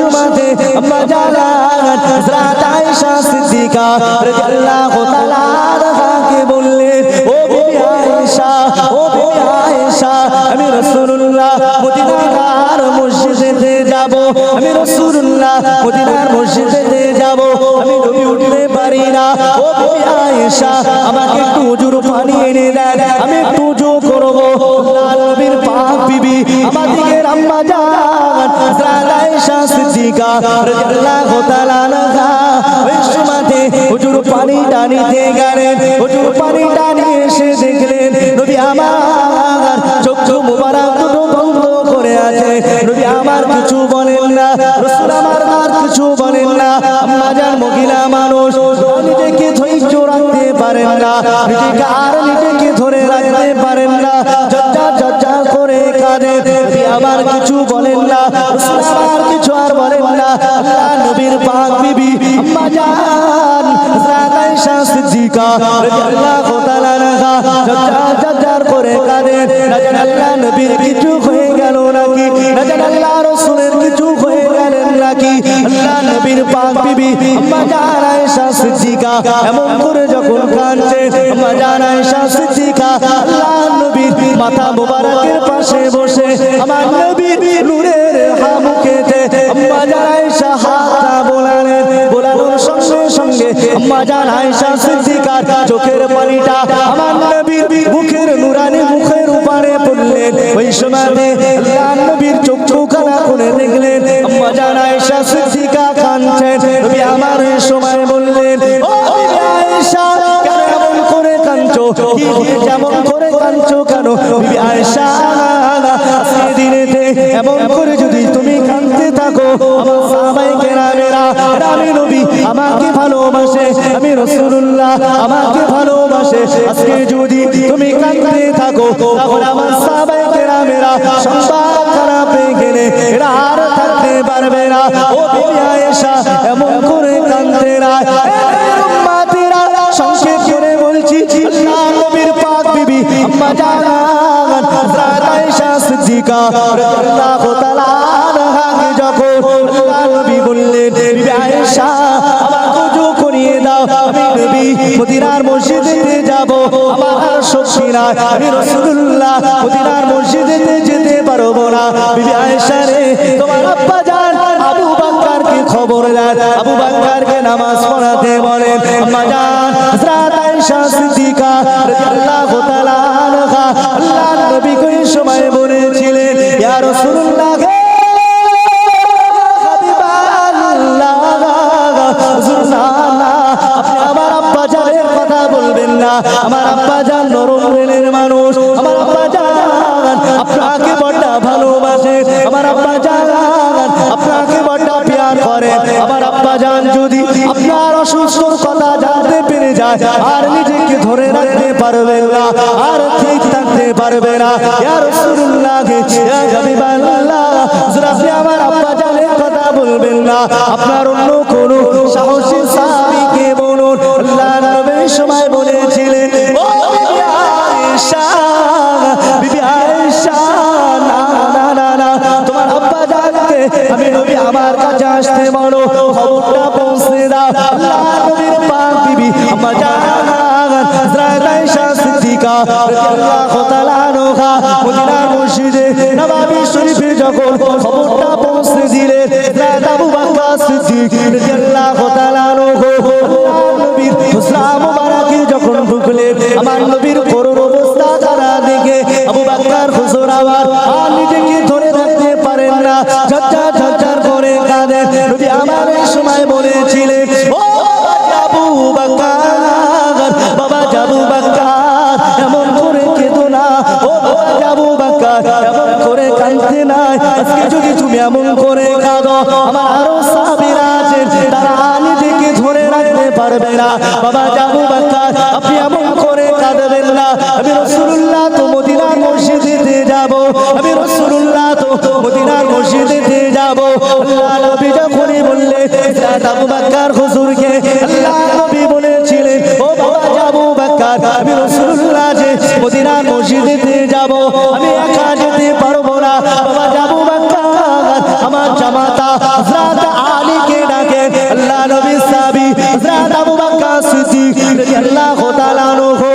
সুমাতে জানা হযরত আয়েশা সিদ্দিকা রাদিয়াল্লাহু তাআলা আনহাকে বললেন, ও বিবি আয়েশা, ও বিবি আয়েশা, আমি রাসূলুল্লাহ মদিনার মসজিদে যাব, আমি রাসূলুল্লাহ মদিনার মসজিদে যাব, আমি নবী উঠতে পারি না। ও বিবি আয়েশা, আমাকে একটু উজুর সিদ্দিকা রাদিয়াল্লাহু তাআলা আনহা ওই সময়তে হুজুর পানি টানিতে গেলেন। হুজুর পানি টানি এসে দেখলেন, নবী আমার চক্ষু মুবারক দুটো বন্ধ করে আছে। নবী আমার কিছু বলেন না, রাসূল আমার আর কিছু বলেন না। আম্মা জান মহিলা মানুষ নিজেকে ধৈর্য রাখতে পারেন না। নিজেকে আর নিজেকে ধরে রাখতে পারেন আমার কিছু বলেন না আমার কিছু আর বলেন না। নবীর পাক বিবি কিছু হয়ে গেল নাকি? না কিছু হয়ে গেলেন নাকি? নবীর পাক বিবি আম্মা জান আয়েশা এমন করে আম্মা জান আয়েশা সিদ্দিকা আল্লাহ নবীর মাথা মোবারকের পাশে বসে। আমার নবীর নূরের হামুকেতে জান আয়েশা হাতটা বোলালেন। বোলানোর সঙ্গে সঙ্গে জান আয়েশা সিদ্দিকার চোখের পানিটা আমার নবীর মুখের নুরানি মুখের উপরে পড়লেন। ওই সময় আল্লাহ নবীর চক্ষু খানা করে দেখলেন। জান আয়েশা সিদ্দিকা কাঁদছেন। নবী আমার সময় বললেন কি হয়েছে করে কাঁদছো কেন? বিবি আয়েশা আজকে দিনেতে এমন করে যদি তুমি কাঁদতে থাকো আমার সাহাবায়ে কেরামেরা আমি নবী আমাকে ভালোবাসে আমি রাসূলুল্লাহ আমাকে ভালোবাসে। আজকে যদি তুমি কাঁদতে থাকো তাহলে আমার সাহাবায়ে কেরামেরা সংবাদ খারাপ গেলে এরা আর থাকতে পারবে না। ও বিবি আয়েশা এমন করে হযরত আয়েশা সিদ্দিকা রাদিয়াল্লাহু তাআলা যখন নবী বললেন আয়েশা আমাকে উজু করিয়ে দাও, আমি নবী মদিনার মসজিদে যাব, আমার শক্তি নাই, আমি রাসূলুল্লাহ মদিনার মসজিদে যেতে পারব না। বিবি আয়েশা রে, তোমার আব্বা জান আবু বকরকে খবর দেন, আবু বকরকে নামাজ পড়াতে বলেন। আম্মা হযরত আয়েশা সিদ্দিকা রাদিয়াল্লাহু তাআলা নবী কোন সময় বলেছিলেন ইয়া রাসূলুল্লাহ আপনি আমার আব্বা জানের কথা বলবেন না। আমার আব্বা জান নরম রেলের মানুষ। আমার আব্বা জান আপনাকে বড় ভালোবাসে। আমার আব্বা জান আপনাকে বড় প্যার করে। আমার আব্বা জান যদি আপনার অসুস্থ কথা জানতে পেরে যায়, আর নিজেকে ধরে রাখতে পারবেন না। আর ঠিক পারবে না। ইয়া রাসূলুল্লাহ ইয়া হাবিবাল্লাহ হুজুর, আপনি আমার আব্বা জানের কথা বলবেন না। আপনার অন্য কোন সাহসী সাহাবীকে বলুন। আল্লাহ নবী সময় বলেছিলেন, ও বিবি আয়েশা বিবি আয়েশা, না না না না, তোমার আব্বা জানকে আমি নবী আমার কাছে আসতে বলো, খবরটা পৌঁছে দাও। আল্লাহ নবীর পাক বিবি আম্মা রাদিয়াল্লাহু যখন খবরটা আমার নবীর করুণ অবস্থা তারা দেখে আবু বকর হুজুর আবার নিজেকে ধরে রাখতে পারেন না ঝরঝর ঝরঝর করে কাঁদেন আমার সময় বলেছিলেন কাঁদতে নাই। আজকে যদি তুমি এমন করে কাঁদো, আমার আরও সাহাবীরা আছেন তারা নিজেকে ধরে রাখতে পারবে না। বাবা জাবু বকর আপনি এমন করে কাঁদবেন না। আমি রাসূলুল্লাহ তো মদিনার মসজিদে যাব। আমি রাসূলুল্লাহ তো মদিনার মসজিদে যাব। আল্লাহ নবী যখনই বললেন হযরত हज़रत आली के डाके, अल्लाह नबी साबी हज़रत अबू बकर सिद्दीक अल्लाह ताला नो हो।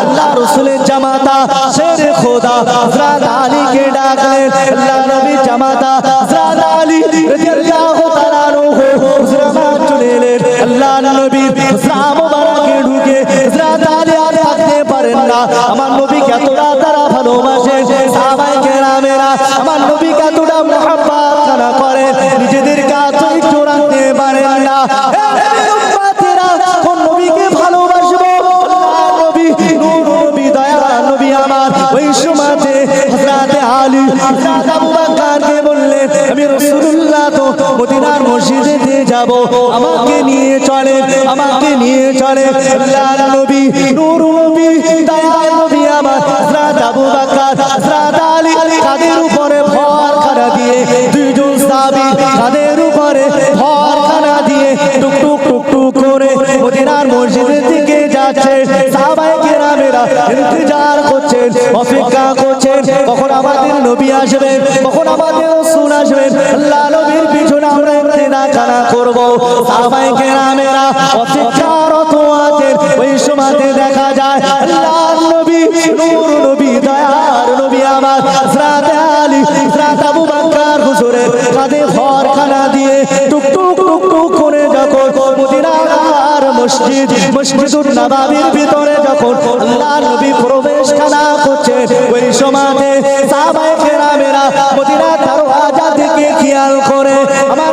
अल्लाह रसूल जमाता, शेर खुदा हज़रत आली के डाके, अल्लाह नबी जमाता हज़रत आली रज़ी अल्लाह ताला नो हो। हज़रत चुने ले, अल्लाह नबी हज़रत मुबारक ढुके हज़रत आली আর থাকতে পারেন না আমার নবীকে এতটা তারা ভালোবাসে যাব। আমাকে নিয়ে চলে, আমাকে নিয়ে চলে। আল্লাহর নবী, নূর নবী নবী আমার আলী। উপরে ভর খানা দিয়ে দুইজন উপরে ভর খানা দিয়ে করে মদিনার মসজিদের দিকে যাচ্ছে। সাহাবায়ে কেরামেরা ইন্তজার করছেন, অপেক্ষা করছেন। কখন আমাদের নবী আসবেন, কখন আমাদের রাসূল আসবেন আল্লাহ সাহাবায়ে কেরামেরা অপেক্ষারত আছেন ওই সময়তে দেখা যায়। আল্লাহর নবী, নূর নবী, দয়ার নবী আমার। হযরত আলী হযরত আবু বকর হুজুরের কাঁধে ভরখানা দিয়ে টুক টুক টুক টুক করে যখন মদিনার মসজিদ মসজিদুল নবাবির ভিতরে যখন আল্লাহর নবী প্রবেশ খানা করছে, ওই সময়তে সাহাবায়ে কেরামেরা মদিনার দরওয়াজা থেকে খেয়াল করে, আমার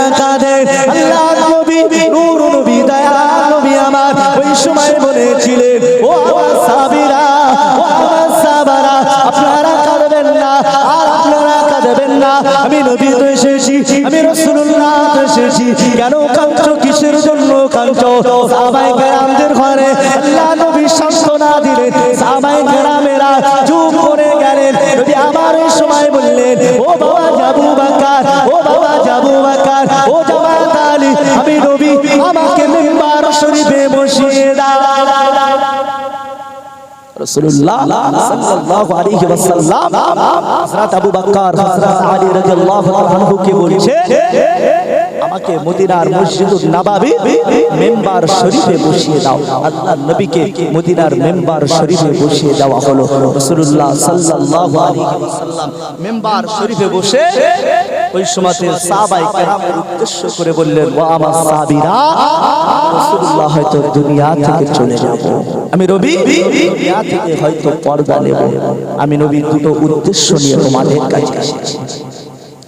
আপনারা কাঁদবেন না, আর আপনারা কাঁদবেন না। আমি নবী তো এসেছি, আমি রসুল্লাহ এসেছি। কেন কাঁদছ? কিসের জন্য কাঁদছ? সবাই কেরামদের রাসূলুল্লাহ সাল্লাল্লাহু আলাইহি আলী রাদিয়াল্লাহু আনহুকে বলছে আমাকে মদিনার মসজিদুল নবাবী মেম্বার শরীফে বসিয়ে দাও। আল্লাহর নবীকে মদিনার মেম্বার শরীফে বসিয়ে দেওয়া হলো। রাসূলুল্লাহ সাল্লাল্লাহু আলাইহি ওয়াসাল্লাম মেম্বার শরীফে বসে ওই সময়তে সাহাবায়ে কেরামের উদ্দেশ্য করে বললেন, ওয়া আমার সাহাবীরা রাসূলুল্লাহ হয়তো দুনিয়া থেকে চলে যাব। আমি রবি, দুনিয়া থেকে হয়তো পর্দা নেব। আমি নবীর দুটো উদ্দেশ্য নিয়ে তোমাদের কাছে এসেছি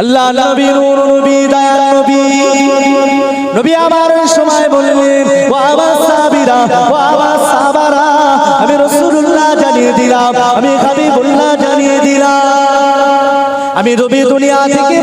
আল্লাহ নবী নূর, নবী দয়া নবী। নবী আমার সময় বললেন, ও আমার সাহাবীরা, ও আমার সাহাবারা, আমি রাসূলুল্লাহ জানিয়ে দিলাম, আমি হাবিবুল্লাহ জানিয়ে দিলাম। আমি রবি দুনিয়া থেকে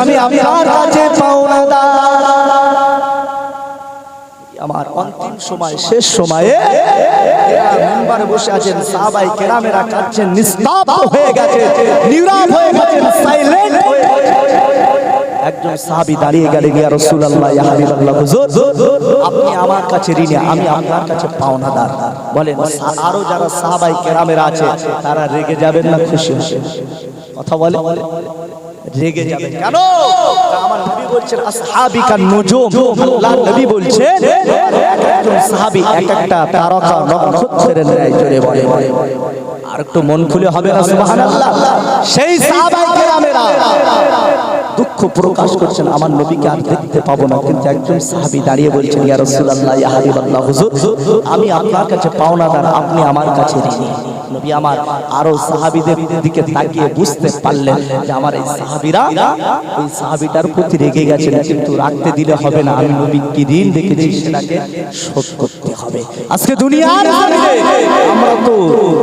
আমি আপনার কাছে পাওনাদার। আমার অন্তিম সময় শেষ সময়ে মেম্বারে বসে আছেন সাহাবাই কেরামেরা কাঁদছেন নিস্তব্ধ হয়ে গেছে নীরব হয়ে গেছেন সাইলেন্ট হয়ে একজন সাহাবী দাঁড়িয়ে গেলেন ইয়া রাসূলুল্লাহ ইয়া হাবিবাল্লাহ হুজুর আপনি আমার কাছে ঋণী আমি আপনার কাছে পাওনাদার। বলেন আরও যারা সাহাবাই কেরামের আছে তারা রেগে যাবেন না খুশি হবেন। কথা বলে? রেগে যাবেন কেন আমার নবী বলছেন আসহাবিকা নুজুম আল্লাহ নবী বলছেন একজন সাহাবী এক একটা তারকা নক্ষত্রের ন্যায় জোরে বলে। আর একটু মন খুলে হবে না সুবহানাল্লাহ? সেই সাহাবাই কেরামেরা। দুঃখ প্রকাশ করছেন, আমার নবীকে আর দেখতে পাবো না। কিন্তু একজন সাহাবী দাঁড়িয়ে বলছেন, ইয়া রাসূলুল্লাহ, ইয়া হাবিবাল্লাহ, হুজুর, আমি আপনার কাছে পাওনাদার, আপনি আমার কাছে নবী আমার আরও দিকে তাকিয়ে বুঝতে পারলেন যে আমার এই সাহাবীটার প্রতি রেগে গেছেন, কিন্তু রাখতে দিলে হবে না, আমি কি রেখেছি সেটাকে শোধ করতে হবে। আজকে দুনিয়ার আমরা তো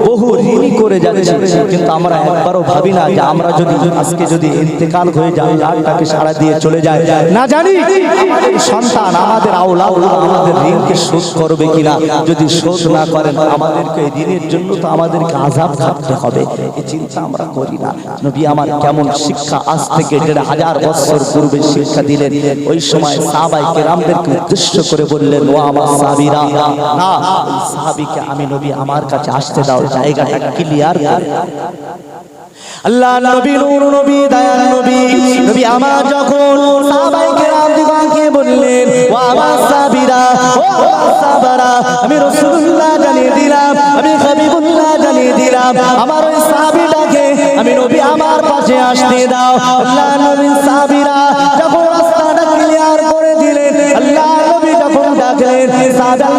বহু করে যাচ্ছি, কিন্তু আমরা একবারও ভাবি না যে আমরা যদি আজকে যদি ইন্তেকাল হয়ে যায় লাখটাকে সারা দিয়ে চলে যায়। না জানি সন্তান, আমাদের আওলাদ আমাদের ঋণকে শোধ করবে কিনা। যদি শোধ না করেন, আমাদেরকে ঋণের জন্য তো আমাদেরকে আজাব খাটতে হবে। এই চিন্তা আমরা করি না। নবী আমার কেমন শিক্ষা আজ থেকে দেড় হাজার বছর পূর্বে শিক্ষা দিলেন। ওই সময় সাহাবাই কেরামদেরকে উদ্দেশ্য করে বললেন, ও আমার সাহাবীরা, না সাহাবীকে আমি নবী আমার কাছে আসতে দাও। জায়গাটা ক্লিয়ার করে। আল্লাহ নবী নূর, নবী দয়াল নবী নবী আমার যখন সাহাবাই কেরাম দিগকে বললেন, ও আমার সাহাবীরা, ও সাহাবারা, আমি রাসূলুল্লাহ জানিয়ে দিলাম, আমি হাবিবুল্লাহ জানিয়ে দিলাম, আমার ওই সাহাবীটাকে আমি নবী আমার পাশে আসতে দাও। আল্লাহ নবী সাহাবীরা যখন রাস্তাটা ক্লিয়ার করে দিলেন, আল্লাহ নবী যখন ডাকলেন সাহাবা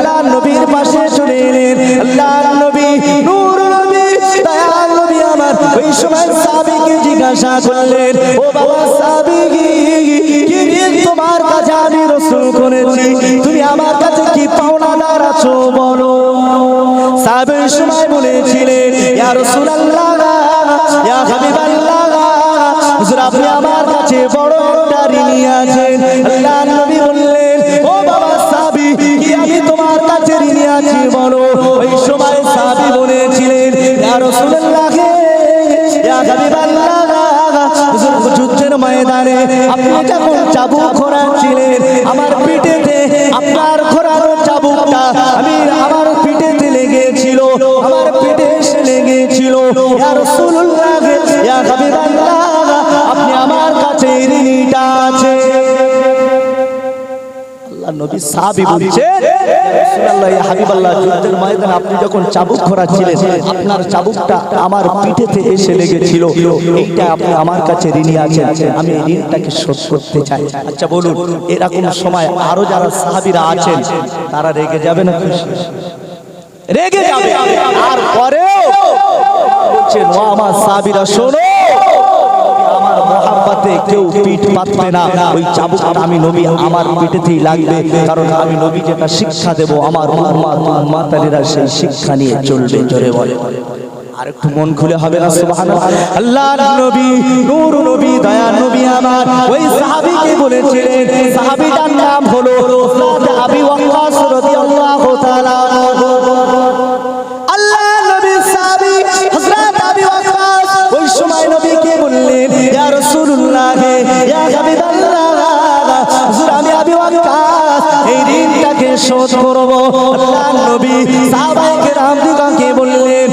সময় সাহাবীকে জিজ্ঞাসা করলেন, ও বাবা সাহাবী কি ঋণ তোমার কাছে আমি রসুল করেছি? তুমি আমার কাছে কি পাওনাদার আছো বলো? সময় বলেছিলেন, ইয়া রাসূলুল্লাহ, ইয়া হুজুর, আপনি আমার কাছে বড় একটা আছেন। সাহাবী বলছে হাবিবাল্লাহ আপনি যখন চাবুক ঘোরাচ্ছিলেন, আপনার চাবুকটা আমার পিঠেতে এসে লেগেছিল। এইটা আপনি আমার কাছে ঋণী আছেন। আমি ঋণটাকে শোধ করতে চাই। আচ্ছা বলুন, এরকম সময় আরও যারা সাহাবীরা আছেন, তারা রেগে যাবে না রেগে যাবে। আর পরেও বলছেন ও আমার সাহাবীরা, শোনো মহাব্বাতে কেউ পিঠ পাতবে না। ওই চাবুকটা আমি নবী, আমার পিঠেতেই লাগবে, কারণ আমি নবী যেটা শিক্ষা দেব। আমার উম্মাত, উম্মাতালিরা সেই শিক্ষা নিয়ে চলবে, জোরে বলে। আর একটু মন খুলে হবে না, সুবহানাল্লাহ? আল্লাহর নবী, নূর নবী দয়া নবী আমার। ওই সাহাবীকে বলেছিলেন, সাহাবীটার নাম হলো আবি ওয়াক্কাস রাদিয়াল্লাহু শোধ করব। আল্লাহ নবী সাহাবায়ে বললেন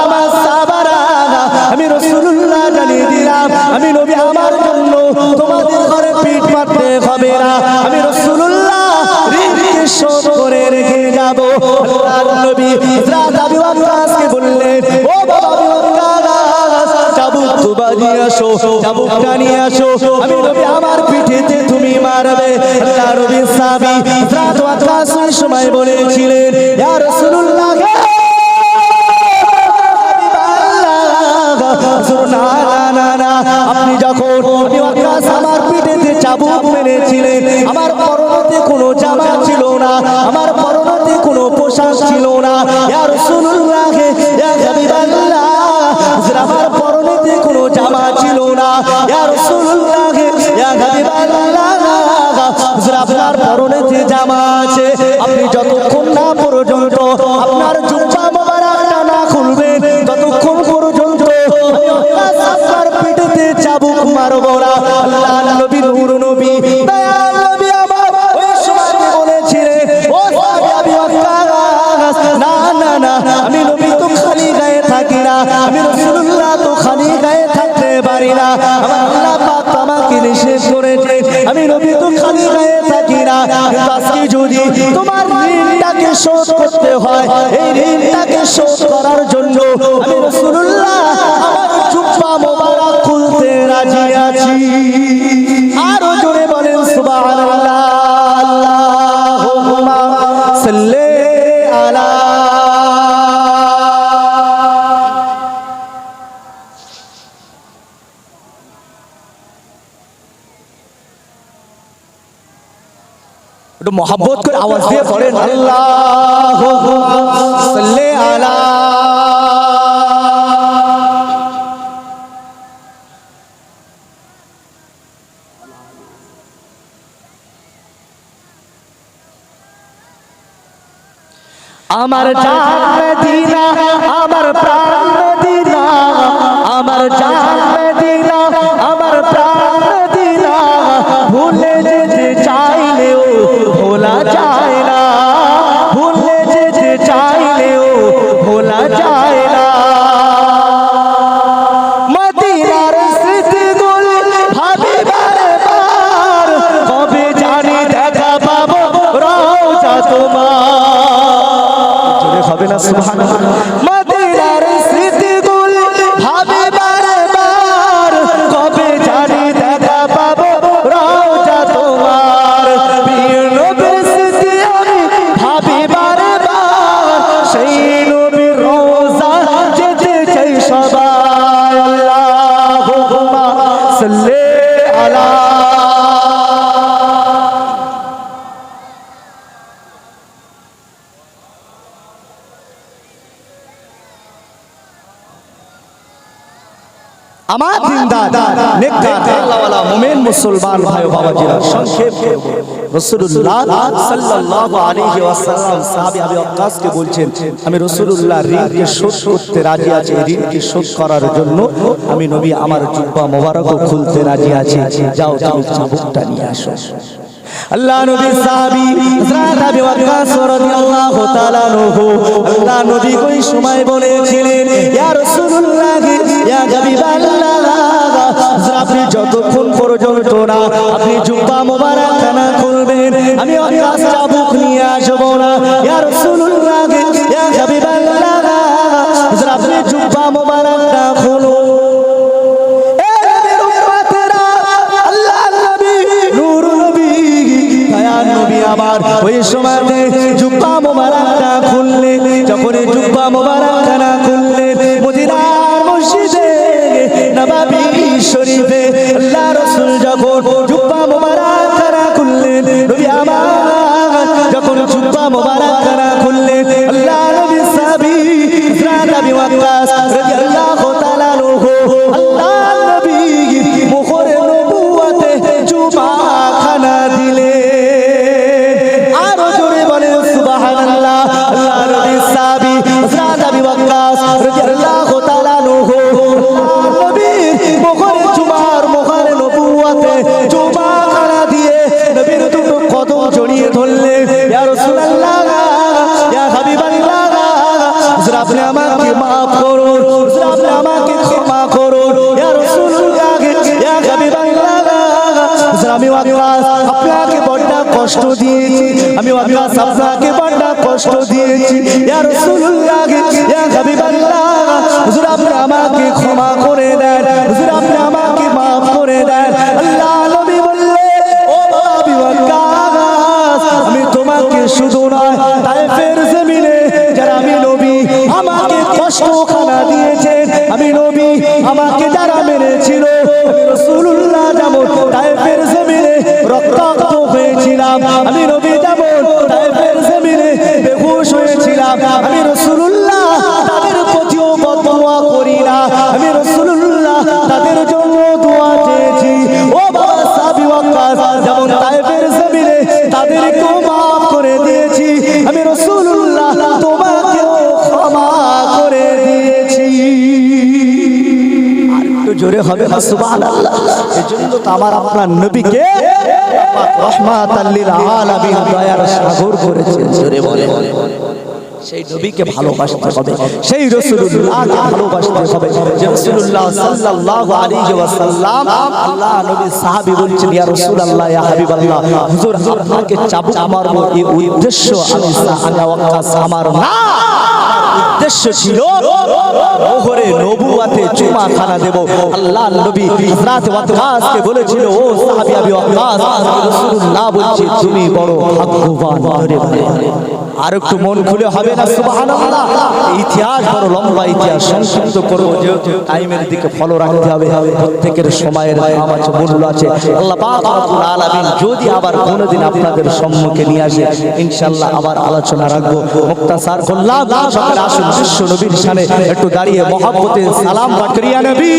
আমার সাহাবারা আমি রাসূলুল্লাহ জানিয়ে দিলাম, আমি নবী আমার জন্য তোমাদের ঘরে পিঠ হবে না। আমি রাসূলুল্লাহ শোধ করে রেখে যাব। নবী হযরত আবু ওয়াক্কাসকে বললেন, ও বাবা, আবু ওয়াক্কাস চাবুক নিয়ে আসো চাবুকটা নিয়ে আসো। আমি নবী আমার তুমি মারবে আল্লাহ সাহাবী ওয়াক্কাস ওই সময় বলেছিলেন, ইয়া রাসূলুল্লাহ আপনি যখন আমার পিঠেতে চাবুক মেরেছিলেন, আমার পরনেতে কোনো জামা ছিল না, আমার পরনেতে কোনো পোশাক ছিল না, ইয়া রাসূলুল্লাহ আপনার পরনেতে জামা আছে আপনি যতক্ষণ না পর্যন্ত একটু মহাব্বত করে আওয়াজ দিয়ে পড়েন আল্লাহ সাল্লি আলা আমার জান আমার দিনদার নেককার আল্লাহওয়ালা মুমিন মুসলমান ভাই ও বাবাজিরা সংক্ষেপ করব রাসূলুল্লাহ সাল্লাল্লাহু আলাইহি ওয়াসাল্লাম সাহাবী আবু ওয়াক্কাসকে বলছেন আমি রাসূলুল্লাহ ঋণকে শোধ করতে রাজি আছি এই ঋণকে শোধ করার জন্য আমি নবী আমার জুব্বা মোবারকও খুলতে রাজি আছি। যাও তুমি চাবুকটা নিয়ে আসো। আল্লাহ নবী সাহাবী হযরত আবু ওয়াক্কাস রাদিয়াল্লাহু তাআলা আনহু আল্লাহ নবী কই সময় বলেছিলেন ইয়া রাসূলুল্লাহ আপনি যতক্ষণ পর্যন্ত না, আপনি জুব্বা মোবারক খানা খুলবেন, আমি চাবুক নিয়ে না। আপনি জুব্বা দয়ার নবী আমার ওই সময়তে জুব্বা মোবারকটা খুললেন যখন জুব্বা মোবারকখানা শরীফে আল্লাহ রাসূল যখন জুব্বা মোবারকখানা খুললেন নবী আমার যখন জুব্বা মোবারকখানা আমি আপনাকে বড় কষ্ট দিয়েছি। আমি আপনাকে বড় কষ্ট দিয়েছি। হবে আমার আপনার নবীকে রহমাতাল লিল আলামিন দয়ার সাগর করেছেন। বলে সেই নবীকে ভালোবাসতে হবে। সেই রসুল্লাহকে ভালোবাসতে হবে। যে রসুল্লাহ সাল্লাল্লাহু আলাইহি ওয়াসাল্লাম আল্লাহ নবী সাহাবী বলছেন ইয়া রাসূলুল্লাহ ইয়া হাবিবাল্লাহ হুজুর আপনাকে চাবুক মারবো এই উদ্দেশ্য আমি সাহানা ওয়াক্কাস আমার না। উদ্দেশ্য ছিল ওহরে নবুয়াতে চুমা খানা দেব। আল্লাহ নবী হযরত ওয়াক্কাসকে বলেছিল ও সাহাবী আবি ওয়াক্কাস রাসূলুল্লাহ বলছে তুমি বড় ভাগ্যবান আরে ভাই আর একটু মন খুলে হবে না ইতিহাস বড় লম্বা ইতিহাস, সংক্ষিপ্ত করব টাইমের দিকে ফলো রাখতে হবে। প্রত্যেকের সময়ের দাম আছে, মূল্য আছে। আল্লাহ যদি আবার কোনোদিন আপনাদের সম্মুখে নিয়ে আসে, ইনশাআল্লাহ আবার আলোচনা রাখব। মুক্তাসার করলাম আসুন নবীর একটু দাঁড়িয়ে মহাব্বতে সালাম পাকরিয়া নবী।